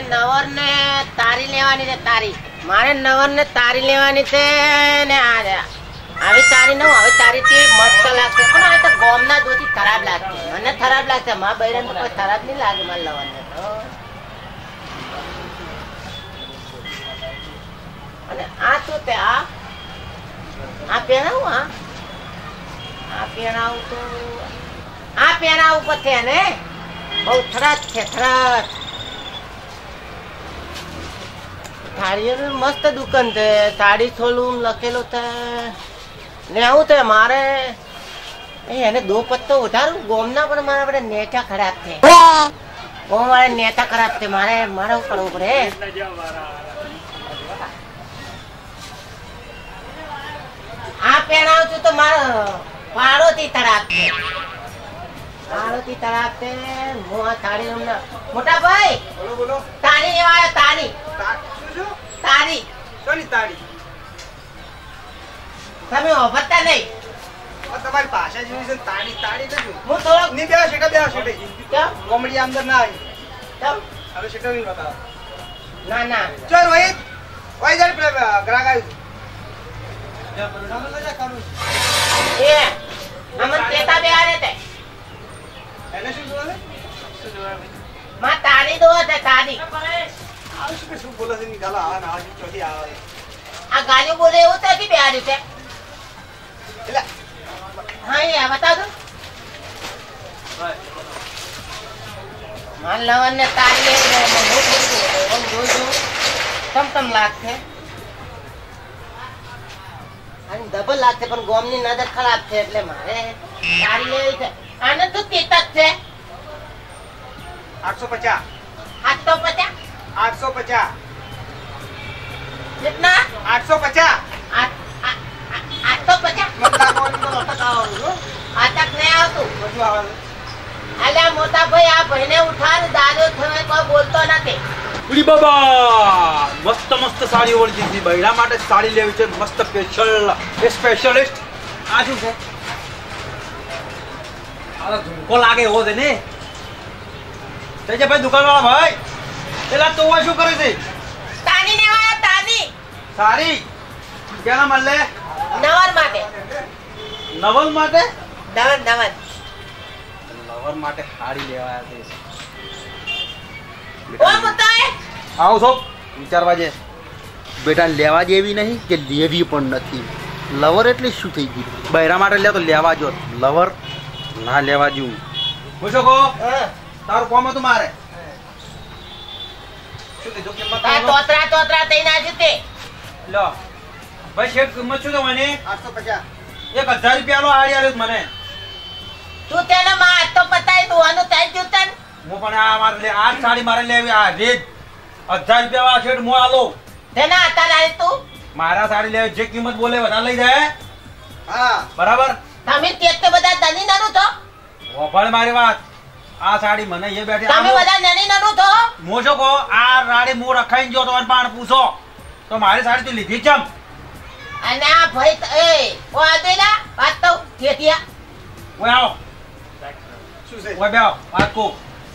નવર ને તારી લેવાની છે, તારી. મારે નવર ને તારી લેવાની છે ને આવી તારી ન હવે તારી થી મસ્ત લાગશે. પણ હવે તો ગોમના દૂધથી ખરાબ લાગશે. મને ખરાબ લાગશે. મા બૈરન તો કોઈ ખરાબ નહીં લાગે મારે લવરને તો. અને આ તો તે આ? આ પહેરાવું, આ? આ પહેરાવું તો આ પહેરાવું પછી એને? બહુ થરાત છે, થરાદ. થાળીઓની મસ્ત દુકાન છે. સાડી છોલું લખેલું છે. ને આવું છે, મારે એને દો પત્તો ઉધારું ગોમના પણ મારા આપણે નેતા ખરાબ છે. ગોમ મારે નેતા ખરાબ છે. મારે મારે કરવું પડે? આ પહેરાવું છું તો મારો પાડોથી તરાક છે. પાડોથી તરાક છે. મોટા ભાઈ બોલો બોલો તારી શું તારી. તાળી. તમે ઓફરતા નહીં. તમારી ભાષા જેવી છે તાળી તાળી નથી હું તો ની બે શેટા બે શેટે. કેમ? કોમેડી અંદર ના આવી. કેમ? હવે શેટો નહીં બતાવો. ના ના. ચલ રોહિત ઓય જાય પેલા ગ્રાહક કરું એ અમન કેતા બે આરે તે. એને શું જોવે? માં તાડી દો તે તારી આ શું કે શું બોલે છે? નિકાલો આ ના આવે ચોથી આવે. આ બોલે એવું તો કે બે આરે છે હા એ બતાવ દો. માન લવન ને તારી લે લે હું થોડું હું જોઉં. છું તમ તમ લાગશે. અને ડબલ લાગશે પણ ગોમની નજર ખરાબ છે એટલે મારે તારી લેવી છે. આને તો તેતક છે. આઠસો પચાસ. આઠસો પચાસ? આઠસો પચાસ. કેટલા આઠસો પચાસ. આઠસો પચાસ? અટક આવવાનું છો અટક નહીં આવતું. બધું આવે. અલ્યા મોટા ભાઈ આ ભાઈને ઉઠાડ દાદો થયો કોઈ બોલતો નથી. ઉડી બાબા! મસ્ત મસ્ત સાડી ઓળખી હતી બૈરા માટે સાડી લેવી છે. મસ્ત સ્પેશિયલ સ્પેશિયલિસ્ટ આ શું છે? આ ઝુમકો લાગે એવો છે ને. જાય ભાઈ દુકાનવાળા ભાઈ. પેલા તો શું કરે છે? સાડી કેના મળે નવર માટે. નવલ માટે? નવર નવર નવલ માટે સાડી લેવાયા છે. આવો છો. વિચારવા જે બેટા લેવા જેવી નહીં કે લેવી પણ નથી. લવર એટલે શું થઈ ગયું? બૈરા માટે લે તો લેવા જો. લવર ના લેવા જેવું. પૂછો કો તારું કોમ હતું મારે. શું કીધું કિંમત તોતરા તોતરા થઈ ના જતે લો. ભાઈ શેઠ કિંમત શું મને આઠસો પચાસ. એક હજાર રૂપિયા લો આડી આલ્યો મને. તું તેને માં હાથ તો પતાય તું આનું તાઈ જૂતન હું પણ આ મારે લે- આ સાડી મારે લેવી આ રેજ હજાર રૂપિયા વાળા શેઠ હું આલો. તેના હતા લાવી તું. મારા સાડી લેવી જે કિંમત બોલે વધારે લઈ જાય. હા. બરાબર? તમે તે તો બધા ધની નાનું તો વફાળ મારી વાત. આ સાડી મને એ બેઠી તમે બધા નાની નાનું તો મોજો કો આ રાડી મો રખાઈને ગયો તો પાણ પૂછો. તો મારી સાડી તું લીધી ચમ અને આ ભાઈ એ ઓ આદેલા વાત તો થેતિયા ઓ આવો. શું છે? ઓ બેઓ વાત કો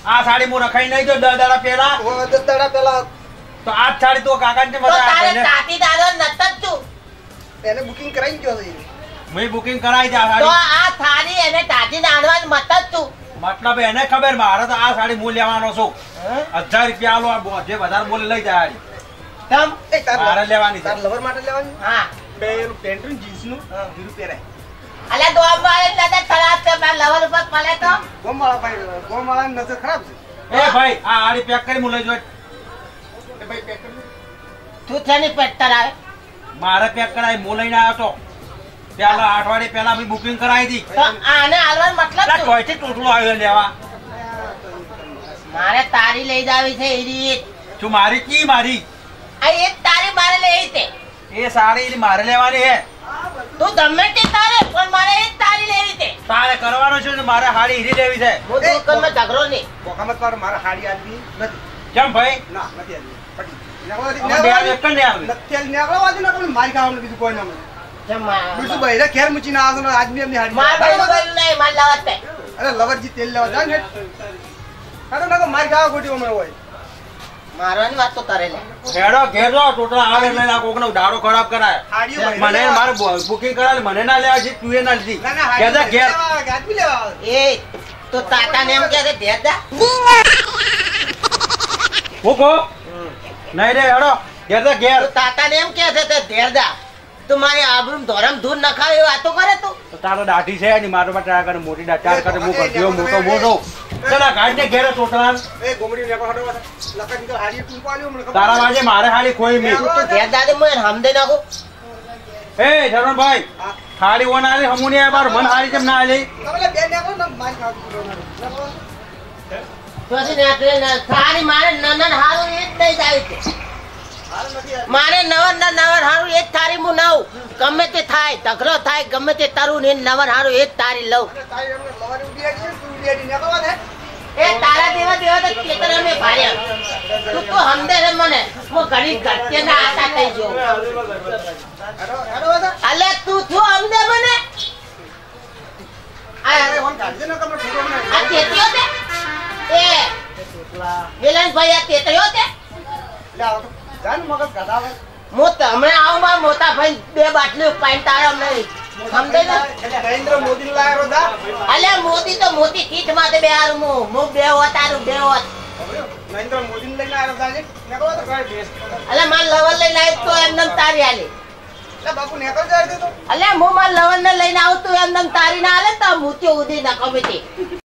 આ સાડી હું રખાઈ નઈ ગયો દસ દાડા પહેલા. ઓ દસ દાડા પહેલા. તો આ સાડી તો કાકાને તો બધા તારે ભાઈને. તાતી દાદો નત તું. એને બુકિંગ કરાવી ગયો છે. મેં બુકિંગ કરાવી છે આ તો સાડી. આ સાડી એને તાતી દાડવા ને જ તું. મતલબ એને ખબર મારે તો આ સાડી હું લેવાનો છું. હજાર રૂપિયા આલો આ જે વધારે બોલે લઈ જાય. તમ એ તાર મારે લેવાની તાર લવર માટે લેવાની? હા. બે એનું પેન્ટ જીન્સનું જીરું પહેરાય અલ્યા દોમ વાળે નજર ખરાબ છે મારા લવર ઉપર પડે તો? ગોમ ભાઈ ગોમ નજર ખરાબ છે. એ ભાઈ આ પેક કરી હું લઈ જોઈ. એ ભાઈ પેક કરી તું છે ની પેટ આવે મારે પેક કરાવી હું લઈને આવ્યો તો. પેલા અઠવાડિયે પહેલા મેં બુકિંગ કરાવી હતી. તો આને હાલવાનો મતલબ શું? ચોઈથી ટોટલો આવ્યો લેવા. મારે તારી લઈ જાવી છે એ રીત. તું મારી? કી મારી? આ એક તારી મારે લેવી છે એ સાડી મારે લેવાની હે. તું ગમે તે તારે પણ મારે એક તારી લેવી છે તારે કરવાનો છે મારે હાડી હીરી લેવી છે. હું એ, દુકાનમાં ઝઘડો નહીં. પોકામત પર મારા હાડી આદમી નથી. કેમ ભાઈ? ના નથી આવે. પણ મારી ખાવાનું બીજું કોઈ ના બીજું બહેરા ઘેર આવે છે ને એમની હાડી માર લાવત તે. અરે લવરજી તેલ લેવા જાય ને. મારી ખાવા ખોટી હમણાં હોય. મારવાની વાત તો કરે લે હેડો ઘેર ટોટલ આવે લઈને આ કોકનો દાડો ખરાબ કરાય. મને મારે બુકિંગ કરાવે મને ના લેવા છે તું એ ના લીધી. ના ના ઘેર. એ તો એમ કે છે ધેરદા હું કહો નહીં રે હેડો. ઘેર. ઘેર તાતાને એમ કે છે તે ધેરદા તું મારે આબરૂમ ધોરમ ધૂર નખાવે એ વાતો કરે તું તો તારો દાઢી છે ને મારો માટે આગળ મોટી દાઢી કરે હું કરતી મોટો મોટો ચલા ગાડી ને ઘેરે ટોટલ એ ગોમડી લેકો હટો પાછા. લખન હાડી ટૂંકો મને તારા વાજે મારે હાડી ખોઈ મે તો ઘેર દાદે મને હમદે નાખો એ શરણભાઈ હા. ખાલી ઓન આલી હમુની ને બાર મન હાડી કેમ ના આલી તમે લે બે લેકો ને માર ખાતું લેકો. પછી નાખે ને તારી મારે નનન હારું એ જ દઈ જાય છે. મારે નવર ના નવર હારું એ જ તારી હું નવ. ગમે તે થાય તગડો થાય ગમે તે તારું ને નવર હારું એ જ તારી લઉં? એ તારા દેવા દેવા તો ખેતર અમે ભાર્યા. તું તો હમદે રે મને હું ઘડી ઘટકે ના આટા થઈ પાછા. અલે તું છું હમદે મને. આ તેત્રીઓ તે એ વિલાસભાઈ આ તેત્રીઓ તે હું તમને આવું મારા મોટા ભાઈ બે બાટલીઓ પાઈન તારા નહીં નરેન્દ્ર મોદી લાયો દા મોદી તો કીટ માટે બે હારું બે હોત હારું બે હોત. નરેન્દ્ર મોદી ને લઈને આવ્યો એમ નેકળો તો કઈ દેશ અલે માર લવર લઈને આવ્યો તો એમને તારી આલી બાપુ નેકળ જાય તો. અલે હું માર લવર ને લઈને તારી ના આલે તો મૂત્યો ઉધી ના કમિટી